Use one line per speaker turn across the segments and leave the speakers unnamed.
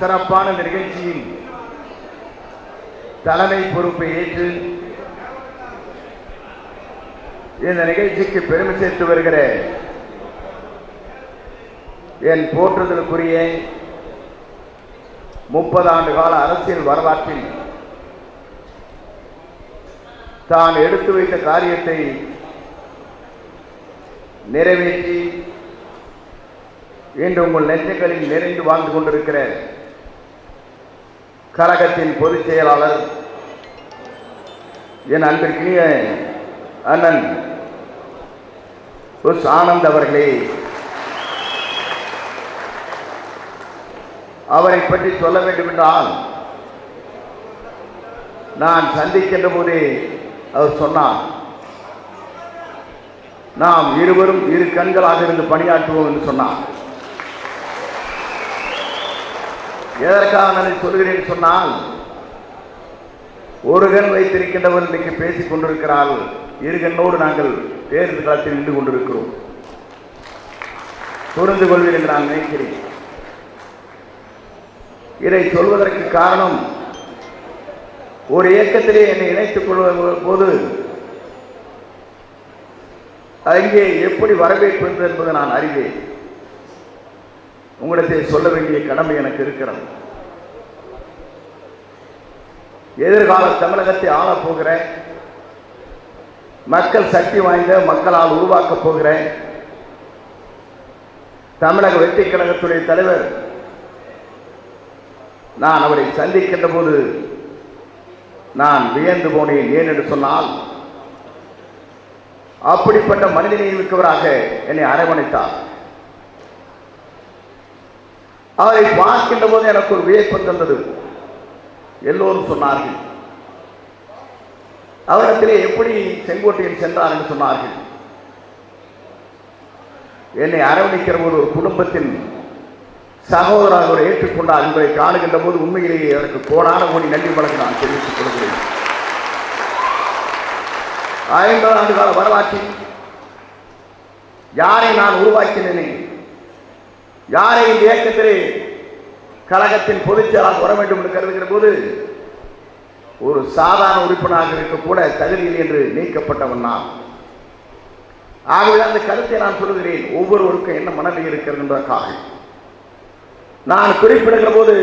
சிறப்பான நிகழ்ச்சியின் தலைமை பொறுப்பை ஏற்று இந்த நிகழ்ச்சிக்கு பெருமை சேர்த்து வருகிற என் போற்றுதலுக்குரிய முப்பது ஆண்டு கால அரசியல் வரலாற்றில் தான் எடுத்து வைத்த காரியத்தை நிறைவேற்றி இன்று உங்கள் நெஞ்சங்களில் நிறைந்து வாழ்ந்து கொண்டிருக்கிற கழகத்தின் பொதுச் செயலாளர் என் அன்பிற்கினிய அண்ணன் புஷ் ஆனந்த் அவர்களே அவரை பற்றி சொல்ல வேண்டும் என்றால் நான் சந்திக்கின்ற போது அவர் சொன்னார் நாம் இருவரும் இரு கண்களாக இருந்து பணியாற்றுவோம் என்று சொன்னார். எதற்காக நான் சொல்கிறேன் சொன்னால் ஒரு கண் வைத்திருக்கின்றவர் இன்றைக்கு பேசிக் கொண்டிருக்கிறாள். இரு கண்ணோடு நாங்கள் தேர்தல் களத்தில் நின்று கொண்டிருக்கிறோம். புரிந்து கொள்வீர் என்று நான் நினைக்கிறேன். இதை சொல்வதற்கு காரணம் ஒரு இயக்கத்திலே என்னை இணைத்துக் கொள்வ போது அங்கே எப்படி வரவேற்பது என்பதை நான் அறிவேன். உங்களிடத்தை சொல்ல வேண்டிய கடமை எனக்கு இருக்கிறது. எதிர்கால தமிழகத்தை ஆளப் போகிறேன். மக்கள் சக்தி வாய்ந்த மக்களால் உருவாக்கப் போகிறேன். தமிழக வெற்றி கழகத்துடைய தலைவர் நான் அவரை சந்திக்கின்ற போது நான் வியந்து போனேன். ஏன் என்று சொன்னால் அப்படிப்பட்ட மனிதனை மிக்கவராக என்னை அரவணைத்தார். அவரை பார்க்கின்ற போது எனக்கு ஒரு வியப்பு தந்தது. எல்லோரும் சொன்னார்கள். அவரிடத்திலே எப்படி செங்கோட்டையில் சென்றார் என்று சொன்னார்கள். என்னை அரவணைக்கிற போது ஒரு குடும்பத்தின் சகோதராக அவர் ஏற்றுக்கொண்டார் என்பதை காணுகின்ற போது உண்மையிலேயே எனக்கு கோடான கோடி நன்றி வழக்கு நான் தெரிவித்துக் கொள்கிறேன். ஐம்பது ஆண்டு கால வரலாற்றில் யாரை நான் உருவாக்கினேன்? யாரை இந்த இயக்கத்திலே கழகத்தின் பொதுச் செயலாளர் வர வேண்டும் என்று கருதுகிற போது ஒரு சாதாரண உறுப்பினராக இருக்கக்கூட தகுதியில் என்று நீக்கப்பட்டவன் நான். ஆகவே அந்த கருத்தை நான் சொல்கிறேன் ஒவ்வொருவருக்கும் என்ன மனநிலை இருக்கிறது என்பதற்காக. நான் குறிப்பிடுகிற போது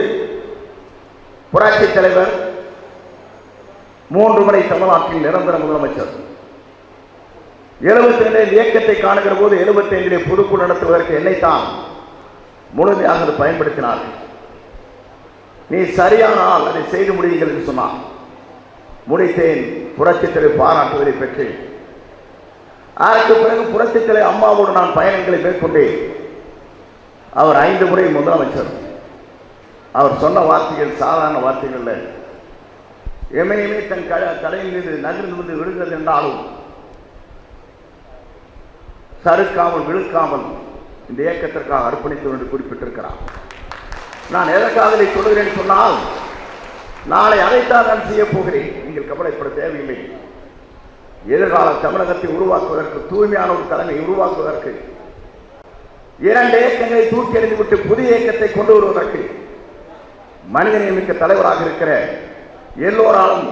புராட்சி தலைவர் மூன்று முறை தமிழ்நாட்டில் நிரந்தர முதலமைச்சர். எழுபத்தி ரெண்டில் இயக்கத்தை காணுகிற போது எழுபத்தி ஐந்திலே பொதுக்குழு நடத்துவதற்கு என்னைத்தான் முழுமையாக அதை பயன்படுத்தினார்கள் நீ சரியான ஆள் அதை செய்து முடியுங்கள் என்று சொன்னான் முடித்தேன் புரட்சித்தலை பாராட்டுவதை பெற்றேன். அதற்கு பிறகு புரட்சித்தலை அம்மாவோடு நான் பயணங்களை மேற்கொண்டேன். அவர் ஐந்து முறை முதலமைச்சர். அவர் சொன்ன வார்த்தைகள் சாதாரண வார்த்தைகள் எமையுமே தன் க தலையின் மீது நகர்ந்து வந்து விழுகிறது என்றாலும் சறுக்காமல் விழுக்காமல் இந்த இயக்கத்திற்காக அர்ப்பணித்து என்று குறிப்பிட்டிருக்கிறார். நான் எதற்காக இதை சொல்கிறேன் சொன்னால் நாளை அதைத்தான் நான் செய்ய போகிறேன். நீங்கள் கவலைப்பட தேவையில்லை. எதிர்கால தமிழகத்தை உருவாக்குவதற்கு தூய்மையான ஒரு தலைமை உருவாக்குவதற்கு இரண்டு இயக்கங்களை தூக்கி எறிந்துவிட்டு புதிய இயக்கத்தை கொண்டு வருவதற்கு மனிதநேயமிக்க தலைவராக இருக்கிற எல்லோராலும்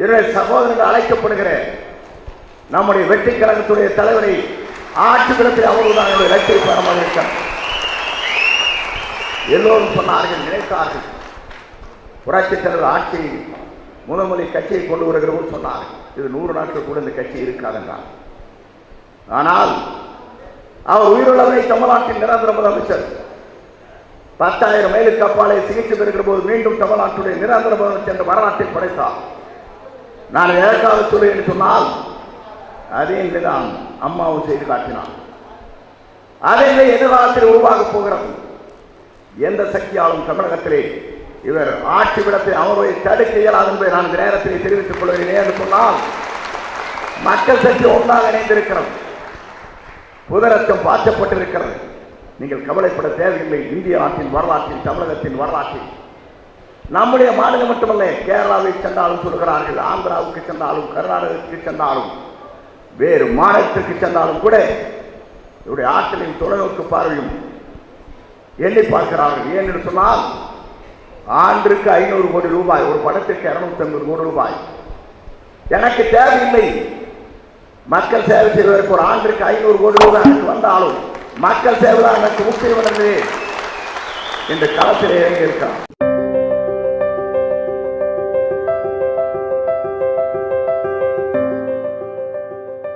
என்னுடைய சகோதரர்கள் அழைக்கப்படுகிற நம்முடைய வெற்றி கழகத்துடைய தலைவரை ஆட்சி விடத்தில் அவர்தான் என்னுடைய லட்சியமாக இருக்கிறார் எல்லோரும் சொன்னார்கள் நினைத்தார்கள். புரட்சி தலைவர் ஆட்சி முனமொழி கட்சியை கொண்டு வருகிறவர் சொன்னார் இது நூறு நாட்கள் கூட இந்த கட்சி இருக்காதென்றார். ஆனால் அவர் உயிருள்ளவரை தமிழ்நாட்டின் நிரந்தர முதலமைச்சர் பத்தாயிரம் மைலுக்கு அப்பாலே சிகிச்சை பெறுகிற போது மீண்டும் தமிழ்நாட்டுடைய நிரந்தர முதலமைச்சர் என்ற வரலாற்றை படைத்தார். நான் எதற்காக சொல்லுவேன் சொன்னால் அதே நிலைதான் அம்மாவும் செய்து காட்டினார் அதே எதிர்காலத்தில் உருவாகப் போகிறது. எந்த சக்தியாலும் தமிழகத்திலே இவர் ஆட்சி விடத்தை அவருடைய தடுக்க இயலாது என்பதை நான் இந்த நேரத்தில் தெரிவித்துக் கொள்கிறேன் என்று சொன்னால் மக்கள் சக்தி ஒன்றாக இணைந்திருக்கிறது. புதரத்தம் பாய்ச்சப்பட்டிருக்கிறது. நீங்கள் கவலைப்பட தேவையில்லை. இந்திய நாட்டின் வரலாற்றில் தமிழகத்தின் வரலாற்றில். நம்முடைய மாநிலம் மட்டுமல்ல கேரளாவை சென்றாலும் சொல்கிறார்கள் ஆந்திராவுக்கு சென்றாலும் கர்நாடகத்துக்கு சென்றாலும். வேறு மாநிலத்திற்கு சென்றாலும் கூட இவருடைய ஆற்றலின் தொலைநோக்கு பார்வையும் எண்ணி பார்க்கிறார்கள். ஏன் என்று சொன்னால் ஆண்டுக்கு ஐநூறு கோடி ரூபாய் ஒரு படத்திற்கு இருநூத்தி ஐம்பது கோடி ரூபாய். எனக்கு தேவையில்லை. மக்கள் சேவை செய்வதற்கு ஒரு ஆண்டிற்கு ஐநூறு கோடி ரூபாய் எனக்கு வந்தாலும் மக்கள் சேவை தான் எனக்கு முக்கியம் என்று களத்தில் இறங்கி இருக்கிறார்